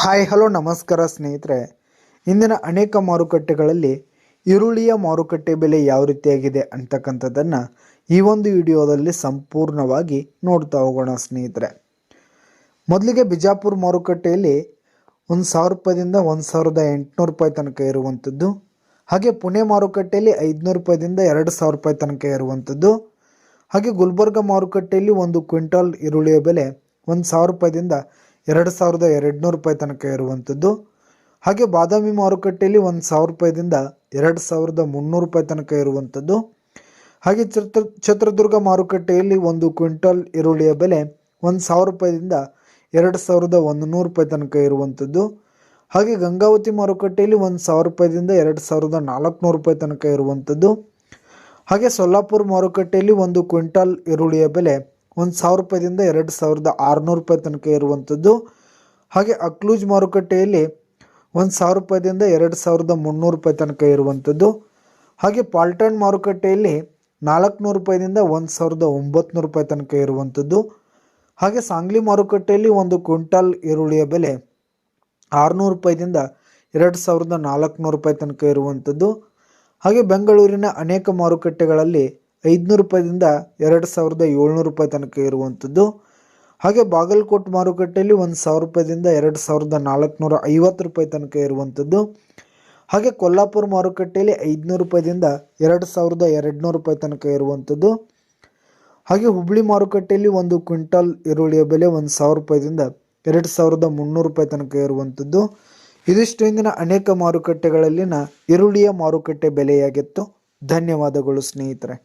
Hi, hello, ನಮಸ್ಕಾರ ಸ್ನೇಹಿತರೆ. ಇಂದಿನ ಅನೇಕ ಮಾರುಕಟ್ಟೆಗಳಲ್ಲಿ ಈರುಳ್ಳಿಯ ಮಾರುಕಟ್ಟೆ ಬೆಲೆ ಯಾವ ರೀತಿಯಾಗಿದೆ ಅಂತಕ್ಕಂಥದ್ದನ್ನು ಈ ಒಂದು ವಿಡಿಯೋದಲ್ಲಿ ಸಂಪೂರ್ಣವಾಗಿ ನೋಡ್ತಾ ಹೋಗೋಣ ಸ್ನೇಹಿತರೆ. ಮೊದಲಿಗೆ ಬಿಜಾಪುರ ಮಾರುಕಟ್ಟೆಯಲ್ಲಿ ಒಂದು ಸಾವಿರ ರೂಪಾಯಿದಿಂದ ಒಂದು ಸಾವಿರದ ಎಂಟುನೂರು ರೂಪಾಯಿ ತನಕ ಇರುವಂಥದ್ದು ಹಾಗೆ ಪುಣೆ ಮಾರುಕಟ್ಟೆಯಲ್ಲಿ ಐದುನೂರು ರೂಪಾಯಿದಿಂದ ಎರಡು ಸಾವಿರ ರೂಪಾಯಿ ತನಕ ಇರುವಂಥದ್ದು ಹಾಗೆ ಗುಲ್ಬರ್ಗ ಮಾರುಕಟ್ಟೆಯಲ್ಲಿ ಒಂದು ಕ್ವಿಂಟಾಲ್ ಈರುಳ್ಳಿಯ ಬೆಲೆ ಒಂದು ಸಾವಿರ ರೂಪಾಯಿದಿಂದ ಎರಡು ಸಾವಿರದ ಎರಡುನೂರು ರೂಪಾಯಿ ತನಕ ಇರುವಂಥದ್ದು ಹಾಗೆ ಬಾದಾಮಿ ಮಾರುಕಟ್ಟೆಯಲ್ಲಿ ಒಂದು ಸಾವಿರ ರೂಪಾಯಿದಿಂದ ಎರಡು ಸಾವಿರದ ಮುನ್ನೂರು ರೂಪಾಯಿ ತನಕ ಇರುವಂಥದ್ದು ಹಾಗೆ ಚಿತ್ರ ಚಿತ್ರದುರ್ಗ ಮಾರುಕಟ್ಟೆಯಲ್ಲಿ ಒಂದು ಕ್ವಿಂಟಲ್ ಈರುಳ್ಳಿಯ ಬೆಲೆ ಒಂದು ಸಾವಿರ ರೂಪಾಯಿದಿಂದ ಎರಡು ಸಾವಿರದ ಒಂದು ನೂರು ರೂಪಾಯಿ ತನಕ ಇರುವಂಥದ್ದು ಹಾಗೆ ಗಂಗಾವತಿ ಮಾರುಕಟ್ಟೆಯಲ್ಲಿ ಒಂದು ಸಾವಿರ ರೂಪಾಯಿದಿಂದ ಎರಡು ಸಾವಿರದ ನಾಲ್ಕುನೂರು ರೂಪಾಯಿ ತನಕ ಇರುವಂಥದ್ದು ಹಾಗೆ ಸೊಲ್ಲಾಪುರ ಮಾರುಕಟ್ಟೆಯಲ್ಲಿ ಒಂದು ಕ್ವಿಂಟಲ್ ಈರುಳ್ಳಿಯ ಬೆಲೆ ಒಂದು ಸಾವಿರ ರೂಪಾಯಿದಿಂದ ಎರಡು ಸಾವಿರದ ಆರುನೂರು ರೂಪಾಯಿ ತನಕ ಇರುವಂಥದ್ದು ಹಾಗೆ ಅಕ್ಲೂಜ್ ಮಾರುಕಟ್ಟೆಯಲ್ಲಿ ಒಂದು ಸಾವಿರ ರೂಪಾಯಿದಿಂದ ಎರಡು ಸಾವಿರದ ಮುನ್ನೂರು ರೂಪಾಯಿ ತನಕ ಇರುವಂಥದ್ದು ಹಾಗೆ ಪಾಲ್ಟನ್ ಮಾರುಕಟ್ಟೆಯಲ್ಲಿ ನಾಲ್ಕುನೂರು ರೂಪಾಯಿದಿಂದ ಒಂದು ಸಾವಿರದ ಒಂಬತ್ತು ರೂಪಾಯಿ ತನಕ ಇರುವಂಥದ್ದು ಹಾಗೆ ಸಾಂಗ್ಲಿ ಮಾರುಕಟ್ಟೆಯಲ್ಲಿ ಒಂದು ಕ್ವಿಂಟಾಲ್ ಈರುಳ್ಳಿಯ ಬೆಲೆ ಆರುನೂರು ರೂಪಾಯಿದಿಂದ ಎರಡು ಸಾವಿರದ ನಾಲ್ಕುನೂರು ರೂಪಾಯಿ ತನಕ ಇರುವಂಥದ್ದು ಹಾಗೆ ಬೆಂಗಳೂರಿನ ಅನೇಕ ಮಾರುಕಟ್ಟೆಗಳಲ್ಲಿ ಐದುನೂರು ರೂಪಾಯಿದಿಂದ ಎರಡು ಸಾವಿರದ ಏಳ್ನೂರು ರೂಪಾಯಿ ತನಕ ಇರುವಂಥದ್ದು ಹಾಗೆ ಬಾಗಲಕೋಟೆ ಮಾರುಕಟ್ಟೆಯಲ್ಲಿ ಒಂದು ಸಾವಿರ ರೂಪಾಯಿದಿಂದ ಎರಡು ಸಾವಿರದ ನಾಲ್ಕುನೂರ ಐವತ್ತು ರೂಪಾಯಿ ತನಕ ಇರುವಂಥದ್ದು ಹಾಗೆ ಕೊಲ್ಲಾಪುರ ಮಾರುಕಟ್ಟೆಯಲ್ಲಿ ಐದುನೂರು ರೂಪಾಯಿದಿಂದ ಎರಡು ಸಾವಿರದ ಎರಡುನೂರು ರೂಪಾಯಿ ತನಕ ಇರುವಂಥದ್ದು ಹಾಗೆ ಹುಬ್ಳಿ ಮಾರುಕಟ್ಟೆಯಲ್ಲಿ ಒಂದು ಕ್ವಿಂಟಾಲ್ ಈರುಳ್ಳಿಯ ಬೆಲೆ ಒಂದು ಸಾವಿರ ರೂಪಾಯಿದಿಂದ ಎರಡು ಸಾವಿರದ ಮುನ್ನೂರು ರೂಪಾಯಿ ತನಕ ಇರುವಂಥದ್ದು ಇದಿಷ್ಟು ಇಂದಿನ ಅನೇಕ ಮಾರುಕಟ್ಟೆಗಳಲ್ಲಿನ ಈರುಳ್ಳಿಯ ಮಾರುಕಟ್ಟೆ ಬೆಲೆಯಾಗಿತ್ತು. ಧನ್ಯವಾದಗಳು ಸ್ನೇಹಿತರೆ.